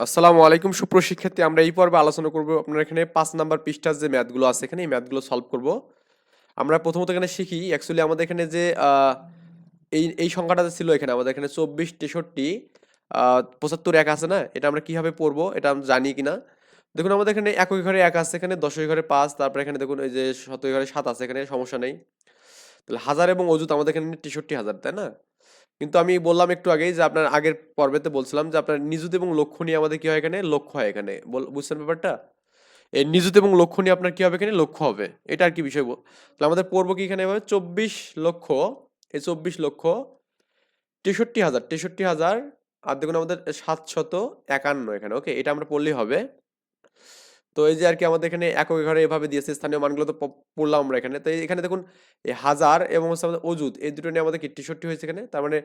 আসসালামু আলাইকুম সুপ্রশিক্ষার্থী আমরা এই পর্বে আলোচনা করব আপনার এখানে পাঁচ নাম্বার পৃষ্ঠার যে ম্যাথগুলো আছে এখানে, এই ম্যাথগুলো সলভ করব। আমরা প্রথমত এখানে শিখি অ্যাকচুয়ালি আমাদের এখানে যে এই এই সংখ্যাটা ছিল এখানে, আমাদের এখানে চব্বিশ, তেষট্টি পঁচাত্তর এক আছে না? এটা আমরা কীভাবে পড়ব, এটা আমরা জানি কিনা? দেখুন, আমাদের এখানে একক ঘরে এক আছে, এখানে দশই ঘরে পাঁচ, তারপরে এখানে দেখুন এই যে শতই ঘরে সাত আছে, এখানে সমস্যা নেই। তাহলে হাজার এবং অজুত আমাদের এখানে তেষট্টি হাজার, তাই না? কিন্তু আমি বললাম একটু আগেই যে আপনার আগের পর্বেতে বলছিলাম যে আপনার নিযুত এবং লক্ষ্য নিয়ে আমাদের কি হয় এখানে? লক্ষ্য হয় এখানে। বুঝছেন ব্যাপারটা? এই নিযুত এবং লক্ষ্য নিয়ে আপনার কি হবে এখানে? লক্ষ্য হবে। এটা আর কি বিষয় তাহলে আমাদের পড়ব কি এখানে এভাবে চব্বিশ লক্ষ, এই চব্বিশ লক্ষ তেষট্টি হাজার তেষট্টি হাজার আর দেখুন আমাদের সাতশত একান্ন এখানে, ওকে? এটা আমরা পড়লেই হবে। তো এই যে আর কি আমাদের এখানে একক ঘরে এভাবে দিয়েছে, স্থানীয় মানগুলো তো পড়লাম আমরা এখানে। তো এখানে দেখুন এই হাজার এবং হচ্ছে আমাদের অজুত এই দুটো নিয়ে আমাদের কি তেষট্টি হয়েছে এখানে। তার মানে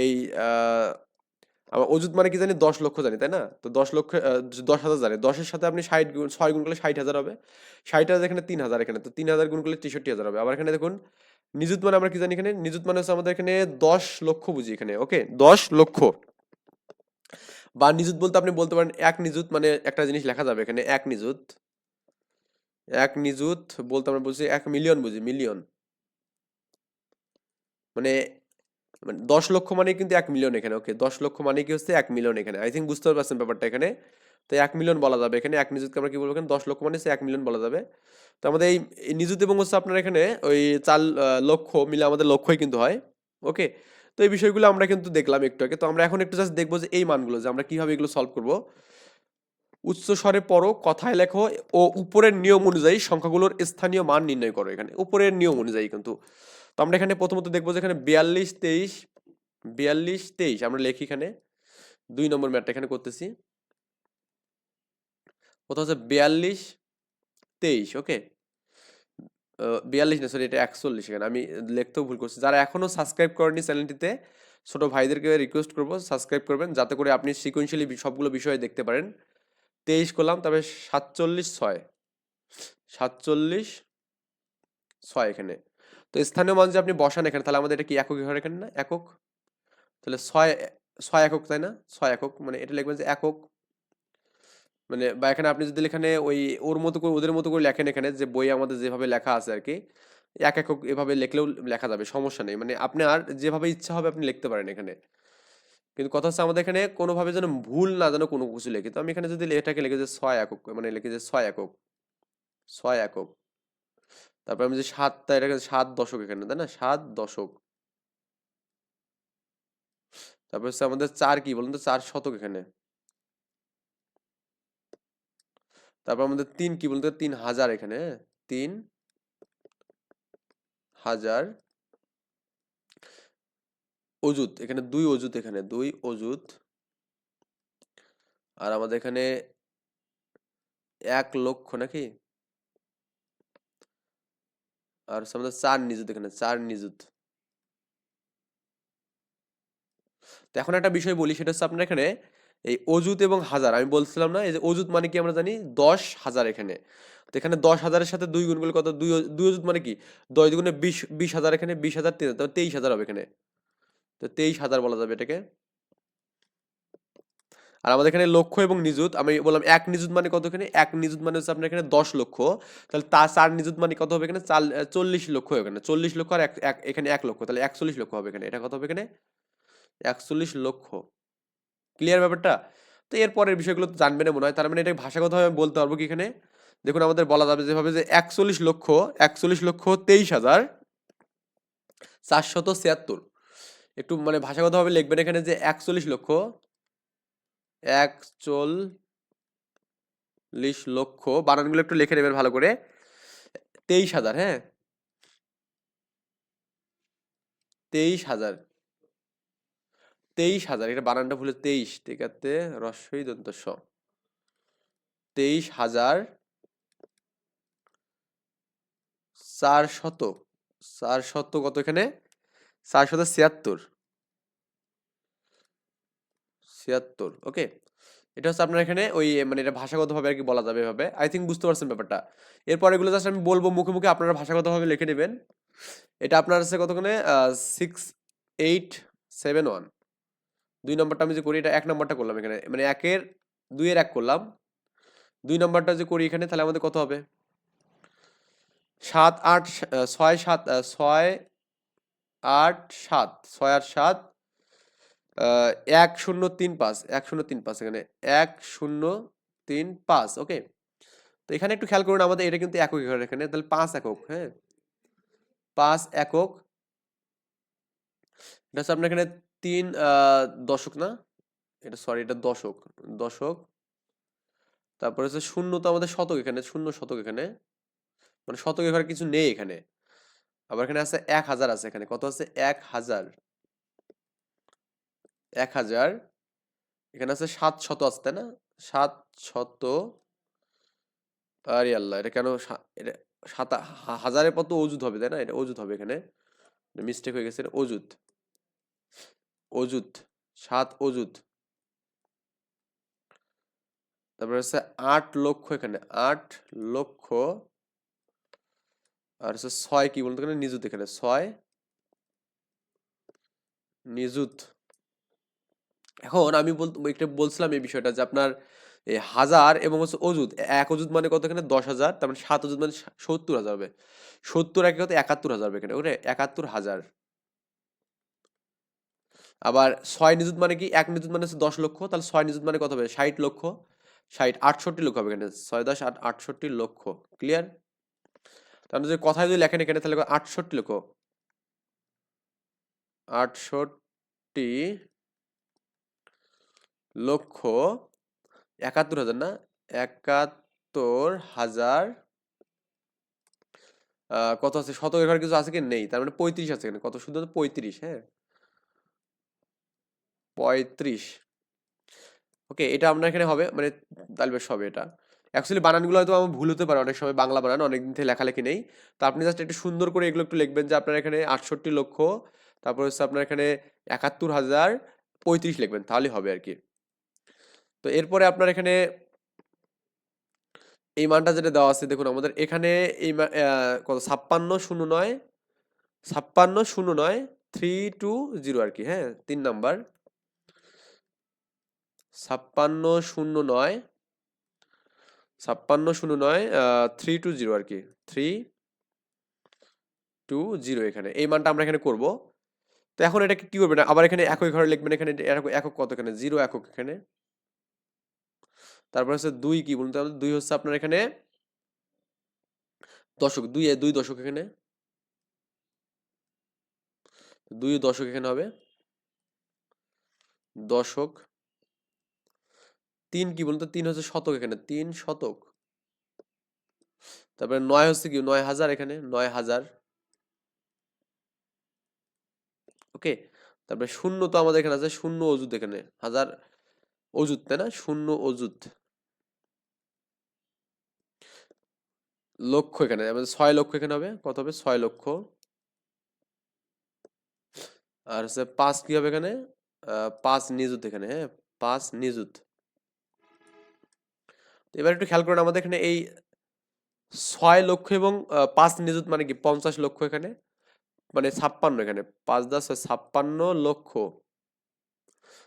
এই আমার অজুত মানে কি জানি, দশ লক্ষ জানি, তাই না? তো দশ লক্ষ দশ হাজার জানি। দশের সাথে আপনি ষাট গুণ, ছয় গুণ করলে ষাট হাজার হবে। ষাট হাজার এখানে তিন হাজার এখানে। তো তিন হাজার গুণ করলে তেষট্টি হাজার হবে। আবার এখানে দেখুন, নিযুত মানে আমরা কি জানি এখানে? নিযুত মানে হচ্ছে আমাদের এখানে দশ লক্ষ বুঝি এখানে, ওকে? দশ লক্ষ। বা নিযুত বলতে আপনি বলতে পারেন এক নিযুত মানে একটা জিনিস লেখা যাবে এখানে, এক নিযুত। এক নিযুত বলতে আমরা বলছি এক মিলিয়ন বুঝি, মিলিয়ন। মানে মানে দশ লক্ষ মানে কিন্তু এক মিলিয়ন এখানে ওকে দশ লক্ষ মানে কি হচ্ছে এক মিলিয়ন এখানে। আই থিঙ্ক বুঝতে পারছেন ব্যাপারটা এখানে। তো এক মিলিয়ন বলা যাবে এখানে, এক নিযুতকে আমরা কি বলব এখানে? দশ লক্ষ মানে এক মিলিয়ন বলা যাবে। তো আমাদের এই নিযুত এবং হচ্ছে আপনার এখানে ওই চার লক্ষ মিলে আমাদের লক্ষ্যই কিন্তু হয় ওকে তো এই বিষয়গুলো আমরা কিন্তু দেখলাম একটু আগে। তো আমরা এখন একটু জাস্ট দেখব যে এই মানগুলো, যে আমরা কীভাবে এগুলো সলভ করব। উচ্চ স্বরে পড়ো, কথায় লেখো ও উপরের নিয়ম অনুযায়ী সংখ্যাগুলোর স্থানীয় মান নির্ণয় করো এখানে। উপরের নিয়ম অনুযায়ী কিন্তু। তো আমরা এখানে প্রথমত দেখব যে এখানে বিয়াল্লিশ, তেইশ বিয়াল্লিশ, তেইশ, আমরা লিখি এখানে। দুই নম্বর ম্যাটটা এখানে করতেছি। প্রথম হচ্ছে বিয়াল্লিশ, তেইশ ওকে বিয়াল্লিশ না সরি এটা একচল্লিশ এখানে। আমি লিখতেও ভুল করছি। যারা এখনও সাবস্ক্রাইব করেনি চ্যানেলটিতে, ছোট ভাইদেরকে রিকোয়েস্ট করব সাবস্ক্রাইব করবেন, যাতে করে আপনি সিকোয়েন্সিয়ালি সবগুলো বিষয় দেখতে পারেন। তেইশ করলাম তারপরে সাতচল্লিশ ছয়। সাতচল্লিশ ছয় এখানে। তো স্থানীয় মান যে আপনি বসান এখানে, তাহলে আমাদের এটা কি একক ঘর এখানে না? একক? তাহলে ছয় ছয় একক, তাই না? ছয় একক মানে এটা লিখবেন যে একক মানে বা এখানে আপনি যদি এখানে ওই ওর মতো করে, ওদের মতো করে লেখেন এখানে যে বই আমাদের যেভাবে লেখা আছে আর কি, এক একক এভাবে লিখলেও লেখা যাবে, সমস্যা নেই। মানে আপনি আর যেভাবে ইচ্ছা হবে আপনি লিখতে পারেন এখানে। কিন্তু কথা হচ্ছে আমাদের এখানে কোনোভাবে যেন ভুল না যেন কোনো কিছু লিখি। তো আমি এখানে যদি এটাকে লিখে যে ছয় একক মানে লিখে যে ছয় একক ছয় একক তারপর আমি যে সাতটা, এটাকে সাত দশক এখানে, তাই না? সাত দশক। তারপর হচ্ছে আমাদের চার কি বলুন তো? চার শতক এখানে। তারপর আমাদের তিন কি বলুন তো তিন হাজার এখানে হ্যাঁ? তিন হাজার অজুত এখানে দুই অজুত এখানে, দুই অজুত আর আমাদের এখানে এক লক্ষ নাকি? আর আমাদের চার নিযুত এখানে, চার নিযুত। তো এখন একটা বিষয় বলি, সেটা হচ্ছে আপনার এখানে এই অজুত এবং হাজার, আমি বলছিলাম না, এই যে অজুত মানে কি আমরা জানি? দশ হাজার এখানে। তো এখানে দশ হাজারের সাথে দুই গুণ করলে কত? দুই দুই অজুত মানে কি? দশ দুগুণে বিশ বিশ হাজার এখানে, বিশ হাজার তিন হাজার তেইশ হাজার হবে এখানে। তো তেইশ হাজার বলা যাবে এটাকে। আর আমাদের এখানে লক্ষ এবং নিযুত, আমি বললাম এক নিযুত মানে কত এখানে? এক নিযুত মানে হচ্ছে আপনার এখানে দশ লক্ষ। তাহলে তা চার নিযুত মানে কত হবে এখানে? চাল চল্লিশ লক্ষ হবে এখানে। চল্লিশ লক্ষ আর এক- এখানে এক লক্ষ। তাহলে একচল্লিশ লক্ষ হবে এখানে। এটা কত হবে এখানে? একচল্লিশ লক্ষ। ক্লিয়ার ব্যাপারটা? তো এরপরের বিষয়গুলো তো জানবে না মনে হয়। তার মানে এটা ভাষাগতভাবে বলতে পারব কি এখানে? দেখুন, আমাদের বলা যাবে যেভাবে যে একচল্লিশ লক্ষ একচল্লিশ লক্ষ তেইশ হাজার চারশত ছিয়াত্তর। একটু মানে ভাষাগতভাবে লিখবেন এখানে যে একচল্লিশ লক্ষ একচল্লিশ লক্ষ, বানানগুলো একটু লিখে নেবেন ভালো করে। তেইশ হাজার হ্যাঁ? তেইশ হাজার। তেইশ হাজার, এটা বানানটা ভুলে তেইশ, ঠিক আছে? রস্বই দন্ত স। তেইশ হাজার চার শত চার শত কত এখানে? চার শত ছিয়াত্তর। ছিয়াত্তর, ওকে। এটা হচ্ছে আপনার এখানে ওই মানে এটা ভাষাগতভাবে আর কি বলা যাবে এভাবে। আই থিঙ্ক বুঝতে পারছেন ব্যাপারটা। এরপর এগুলো জাস্ট আমি বলব মুখে মুখে, আপনারা ভাষাগতভাবে লিখে নেবেন। এটা আপনার আছে কতক্ষণে সিক্স এইট সেভেন ওয়ান দুই নম্বরটা আমি যে করি, এটা এক নম্বরটা করলাম এখানে। মানে একের দুইয়ের এক করলাম। দুই নম্বরটা যে করি এখানে, তাহলে আমাদের কত হবে? সাত আট ছয় সাত ছয় আট সাত, ছয় আট সাত এক শূন্য তিন পাঁচ, এক শূন্য তিন পাঁচ এখানে, এক শূন্য তিন পাঁচ, ওকে? তো এখানে একটু খেয়াল করুন, আমাদের এটা কিন্তু একক এখানে এখানে তাহলে পাঁচ একক হ্যাঁ? পাঁচ একক, এটা হচ্ছে আপনার এখানে তিন দশক না? এটা সরি এটা দশক। দশক। তারপরে হচ্ছে শূন্য তো আমাদের শতক এখানে, শূন্য শতক এখানে। মানে শতক এখানে কিছু নেই এখানে। আবার এখানে আছে এক হাজার আছে এখানে। কত আছে? এক হাজার। এক হাজার। এখানে আছে সাত শত আছে, তাই না? সাত শত। আরে আল্লাহ, এটা কেন এটা সাত হাজারের পর তো অজুত হবে, তাই না? এটা অজুত হবে এখানে। মিস্টেক হয়ে গেছে, এটা অজুত অজুত সাত অজুত তারপরে হচ্ছে আট লক্ষ এখানে, আট লক্ষ আর হচ্ছে ছয় কি বলতে গেলে নিযুত এখানে, ছয় নিযুত। এখন আমি বলতে একটা বলছিলাম এই বিষয়টা যে আপনার হাজার এবং হচ্ছে অজুত এক অজুত মানে কত এখানে? দশ হাজার, তার মানে সাত অজুত মানে সত্তর হাজার হবে। সত্তর একে কত? একাত্তর হাজার হবে এখানে ওরে একাত্তর হাজার। আবার ছয় নিযুত মানে কি? এক নিযুত মানে হচ্ছে দশ লক্ষ, তাহলে ছয় নিযুত মানে কত হবে? ষাট লক্ষ। ষাট, আটষট্টি লক্ষ হবে এখানে। ছয় দশ, আট, আটষট্টি লক্ষ। ক্লিয়ার তাহলে যদি কথায় যদি লেখেন এখানে, তাহলে আটষট্টি লক্ষ। আটষট্টি লক্ষ একাত্তর হাজার না? একাত্তর হাজার কত আছে? শতকের ঘরে কিছু আছে কি? নেই। তার মানে পঁয়ত্রিশ আছে এখানে। কত শুধু পঁয়ত্রিশ হ্যাঁ? পঁয়ত্রিশ। ওকে, এটা আপনার এখানে হবে মানে তাহলে বেশ হবে এটা। অ্যাকচুয়ালি বানানগুলো হয়তো আমার ভুল হতে পারে, অনেক সময় বাংলা বানান, অনেকদিন থেকে লেখালেখি নেই। তো আপনি জাস্ট একটু সুন্দর করে এগুলো একটু লিখবেন যে আপনার এখানে আটষট্টি লক্ষ, তারপর হচ্ছে আপনার এখানে একাত্তর হাজার পঁয়ত্রিশ লিখবেন, তাহলেই হবে আর কি। তো এরপরে আপনার এখানে এই মানটা যেটা দেওয়া আছে, দেখুন আমাদের এখানে এই কত? ছাপ্পান্ন শূন্য নয়, ছাপ্পান্ন শূন্য নয় থ্রি টু জিরো আর কি হ্যাঁ তিন নাম্বার। ছাপ্পান্ন শূন্য নয়, ছাপ্পান্ন শূন্য নয় থ্রি টু জিরো আর কি থ্রি টু জিরো এখানে। এই মানটা আমরা এখানে করব। তো এখন এটাকে কি করবেন? আবার এখানে একই ঘরে লিখবেন, এখানে একক কত এখানে? জিরো একক এখানে। তারপর হচ্ছে দুই কি বলুন? তো আমাদের দুই হচ্ছে আপনার এখানে দশক, দুই দুই দশক এখানে। দুই দশক এখানে হবে। দশক তিন কি বলুন তো? তিন হচ্ছে শতক এখানে, তিন শতক। তারপরে নয় হচ্ছে কি? নয় হাজার এখানে, নয় হাজার। ওকে? তারপরে শূন্য তো আমাদের এখানে আছে, শূন্য অজুত এখানে, হাজার অজুত তাই না? শূন্য অজুত লক্ষ এখানে আমাদের ছয় লক্ষ এখানে হবে, কত হবে? ছয় লক্ষ। আর হচ্ছে পাঁচ কি হবে এখানে? পাঁচ নিযুত এখানে হ্যাঁ পাঁচ নিযুত। এবার একটু খেয়াল করুন, আমাদের এখানে এই ছয় লক্ষ এবং পাঁচ নিযুত মানে কি? পঞ্চাশ লক্ষ এখানে মানে ছাপ্পান্ন এখানে, পাঁচ দশ ছাপ্পান্ন লক্ষ।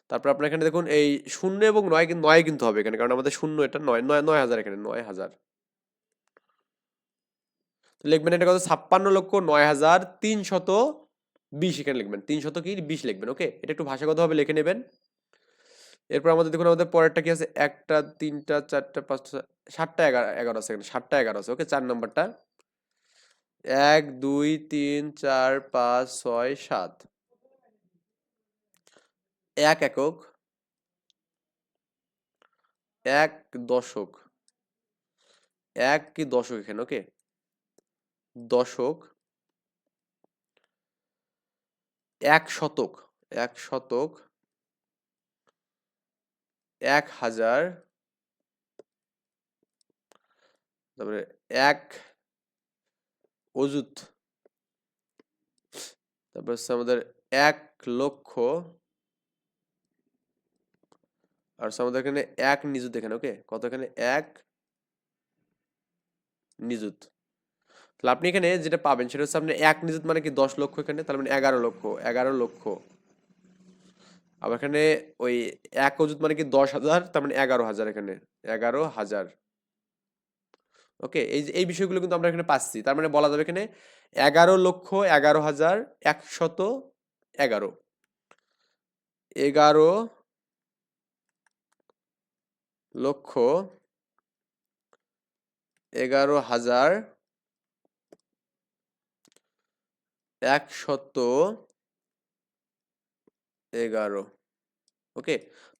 তারপর আপনার এখানে দেখুন, এই শূন্য এবং নয় নয় কিন্তু হবে এখানে, কারণ আমাদের শূন্য এটা নয় নয় নয় হাজার এখানে, নয় হাজার। লিখবেন এটা কত? ছাপ্পান্ন লক্ষ নয় হাজার তিনশত বিশ এখানে লিখবেন, তিনশত কি? বিশ লিখবেন, ওকে? এটা একটু ভাষাগতভাবে লিখে নেবেন। এরপর আমাদের দেখুন, আমাদের পরেরটা কি আছে? একটা, তিনটা, চারটা, পাঁচটা, সাতটা, এগারো এগারো আছে এখানে, সাতটা, এগারো আছে। ওকে, চার নম্বরটা। এক, দুই, তিন, চার, পাঁচ, ছয়, সাত। এক একক। এক দশক। এক কি দশক এখানে, ওকে? দশক। এক শতক। এক শতক। এক হাজার তারপরে এক অযুত। তারপর হচ্ছে আমাদের এক লক্ষ আর আমাদের এখানে এক নিযুত এখানে ওকে কত এখানে? এক নিযুত। তাহলে আপনি এখানে যেটা পাবেন সেটা হচ্ছে আপনি এক নিযুত মানে কি দশ লক্ষ এখানে? তাহলে মানে এগারো লক্ষ এগারো লক্ষ। আবার এখানে ওই এক অযুত মানে কি দশ হাজার, তার মানে এগারো হাজার এখানে, এগারো হাজার। ওকে, এই এই বিষয়গুলো কিন্তু আমরা এখানে পাচ্ছি, তার মানে বলা যাবে এখানে এগারো লক্ষ এগারো হাজার একশত এগারো। এগারো লক্ষ এগারো হাজার একশত এগারো। ওকে?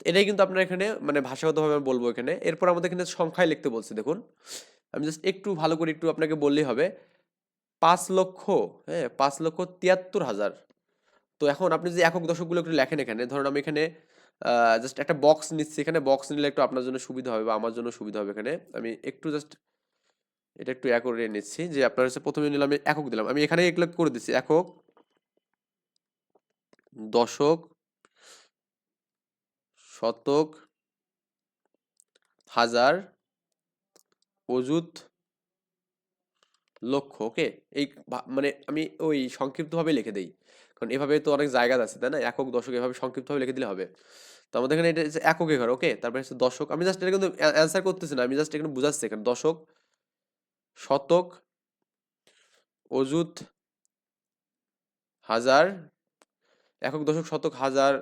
এটাই কিন্তু আপনার এখানে মানে ভাষাগতভাবে আমি বলব এখানে। এরপর আমাদের এখানে সংখ্যায় লিখতে বলছি, দেখুন। আমি জাস্ট একটু ভালো করে একটু আপনাকে বললেই হবে। পাঁচ লক্ষ হ্যাঁ পাঁচ লক্ষ তিয়াত্তর হাজার। তো এখন আপনি যে একক দশকগুলো একটু লেখেন এখানে, ধরুন আমি এখানে জাস্ট একটা বক্স নিচ্ছি এখানে। বক্স নিলে একটু আপনার জন্য সুবিধা হবে বা আমার জন্য সুবিধা হবে এখানে। আমি একটু জাস্ট এটা একটু এক করে নিচ্ছি যে আপনার হচ্ছে প্রথমে নিলাম একক দিলাম। আমি এখানে এগুলো করে দিচ্ছি, একক দশক শতক, হাজার, অযুত, লক্ষ, ওকে? এই মানে আমি ওই সংক্ষিপ্তভাবে লিখে দেই। কারণ এভাবে তো অনেক জায়গা আছে, তাই না? একক, দশক এভাবে সংক্ষিপ্তভাবে লিখে দিলে হবে। তো আমাদের এখানে এটা হচ্ছে এককে ঘর, ওকে? তারপরে হচ্ছে দশক। আমি জাস্ট এটা কিন্তু অ্যান্সার করতেছি না, আমি জাস্ট এখানে বুঝাচ্ছি এখানে। দশক, শতক, অযুত, হাজার, একক, দশক, শতক, হাজার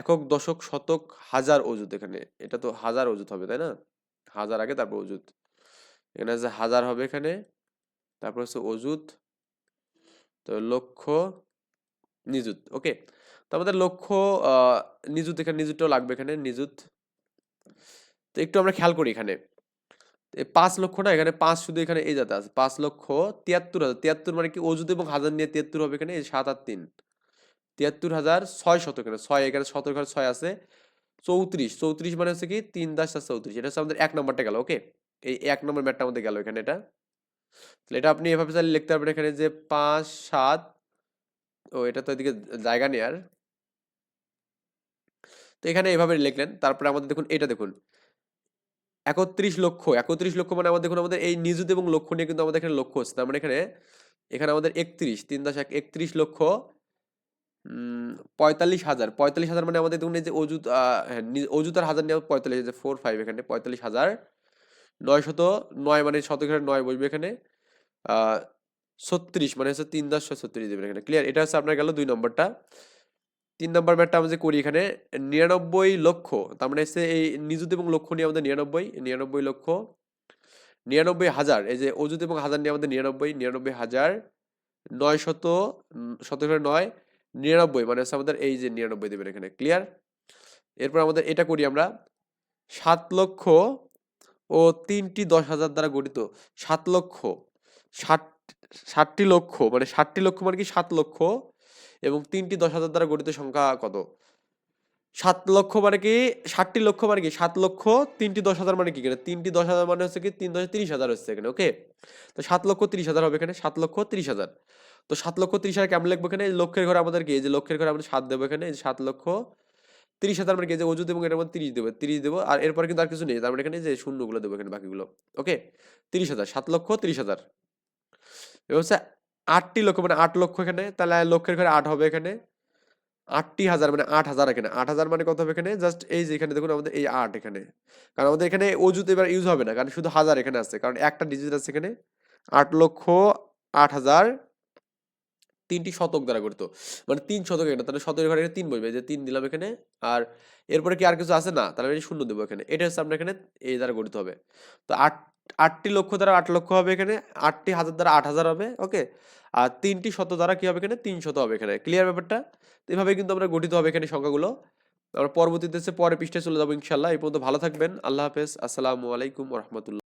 একক দশক শতক হাজার অযুত এখানে। এটা তো হাজার অযুত হবে, তাই না? হাজার আগে তারপর অযুত। এখানে আছে হাজার হবে এখানে, তারপর হচ্ছে অযুত তো লক্ষ নিযুত। ওকে, তো আমাদের লক্ষ্য নিযুত এখানে, নিযুতটাও লাগবে এখানে, নিযুত। তো একটু আমরা খেয়াল করি এখানে। এই পাঁচ লক্ষ না, এখানে পাঁচ শুধু এখানে এই যাতে আছে, পাঁচ লক্ষ তিয়াত্তর হাজার। তিয়াত্তর মানে কি অযুত এবং হাজার নিয়ে তিয়াত্তর হবে এখানে সাত আর তিন। তিয়াত্তর হাজার ছয় শত এখানে ছয় এখানে শতক ছয় আছে, চৌত্রিশ চৌত্রিশ মানে হচ্ছে কি তিন দাস আর চৌত্রিশ, এটা হচ্ছে আমাদের এক নম্বরটা গেল ওকে এই এক নম্বর ম্যাটটা আমাদের গেল এখানে এটা। তাহলে এটা আপনি এভাবে চাইলে লিখতে পারবেন এখানে যে পাঁচ, সাত, ও, এটা তো এদিকে জায়গা নেই আর। তো এখানে এভাবে লিখলেন, তারপরে আমাদের দেখুন, এটা দেখুন। একত্রিশ লক্ষ একত্রিশ লক্ষ মানে আমাদের দেখুন, আমাদের এই নিযুত এবং লক্ষ নিয়ে কিন্তু আমাদের এখানে লক্ষ্য হচ্ছে, তার মানে এখানে এখানে আমাদের একত্রিশ, তিন দশ এক, একত্রিশ লক্ষ পঁয়তাল্লিশ হাজার। পঁয়তাল্লিশ হাজার মানে আমাদের দেখুন এই যে অজুত হ্যাঁ নি- অজুত হাজার নিয়ে পঁয়তাল্লিশ হাজার ফোর ফাইভ এখানে, পঁয়তাল্লিশ হাজার। নয় শত নয় মানে শতকের নয় বসবে এখানে। ছত্রিশ মানে হচ্ছে তিন দশ ছত্রিশ দেবেন এখানে। ক্লিয়ার এটা হচ্ছে আপনার গেল দুই নম্বরটা। তিন নম্বর ম্যাটটা আমরা যে করি এখানে, নিরানব্বই লক্ষ, তার মানে হচ্ছে এই নিযুত এবং লক্ষ নিয়ে আমাদের নিরানব্বই নিরানব্বই লক্ষ, নিরানব্বই হাজার, এই যে অযুত এবং হাজার নিয়ে আমাদের নিরানব্বই নিরানব্বই হাজার নয় শত শতকের নয় নিরানব্বই মানে হচ্ছে আমাদের এই যে নিরানব্বই দেবেন এখানে ক্লিয়ার এরপর আমাদের এটা করি আমরা, সাত লক্ষ ও তিনটি দশ হাজার দ্বারা গঠিত, সাত লক্ষ, ষাট, ষাটটি লক্ষ মানে ষাটটি লক্ষ মানে কি সাত লক্ষ এবং তিনটি দশ হাজার দ্বারা গঠিত সংখ্যা কত? সাত লক্ষ মানে কি, ষাটটি লক্ষ মানে কি, সাত লক্ষ, তিনটি দশ হাজার মানে কি এখানে? তিনটি দশ হাজার মানে হচ্ছে কি, তিন দশ তিরিশ হাজার হচ্ছে এখানে ওকে তো সাত লক্ষ তিরিশ হাজার হবে এখানে, সাত লক্ষ তিরিশ হাজার। তো সাত লক্ষ তিরিশ হাজার কেমন লিখব এখানে? লক্ষের ঘরে আমাদের কি এই যে লক্ষের ঘরে আমরা সাত দেবো এখানে, এই যে সাত লক্ষ তিরিশ হাজার মানে যে অজুত এবং এটার মধ্যে তিরিশ দেবো তিরিশ দেবো, আর এরপরে কিন্তু আর কিছু নেই। তার মানে এখানে যে শূন্যগুলো দেবো এখানে বাকিগুলো ওকে তিরিশ হাজার, সাত লক্ষ তিরিশ হাজার। এবার হচ্ছে আটটি লক্ষ মানে আট লক্ষ এখানে, তাহলে লক্ষের ঘরে আট হবে এখানে। আটটি হাজার মানে আট হাজার এখানে। আট হাজার মানে কত হবে এখানে? জাস্ট এই যে এখানে দেখুন আমাদের এই আট এখানে। কারণ আমাদের এখানে অজুত এবার ইউজ হবে না, কারণ শুধু হাজার এখানে আছে, কারণ একটা ডিজিট আছে এখানে। আট লক্ষ আট হাজার তিনটি শতক দ্বারা গঠিত। মানে তিন শতক এখানে তাহলে শতকের ঘরে তিন বসবে যে তিন দিলাম এখানে, আর এরপরে কি আর কিছু আছে? না, তাহলে আমি শূন্য দেবো এখানে। এটা হচ্ছে আপনার এখানে এই দ্বারা গঠিত হবে। তো আট, আটটি লক্ষ দ্বারা আট লক্ষ হবে এখানে, আটটি হাজার দ্বারা আট হাজার হবে, ওকে? আর তিনটি শত দ্বারা কি হবে এখানে? তিন শত হবে এখানে। ক্লিয়ার ব্যাপারটা? তো এভাবে কিন্তু আমরা গঠিত হবে এখানে সংখ্যাগুলো। আমরা পরবর্তীতে পরে পৃষ্ঠায় চলে যাব ইনশাল্লাহ এই পর্যন্ত ভালো থাকবেন। আল্লাহ হাফেজ। আসসালামু আলাইকুম রহমতুল্লাহ।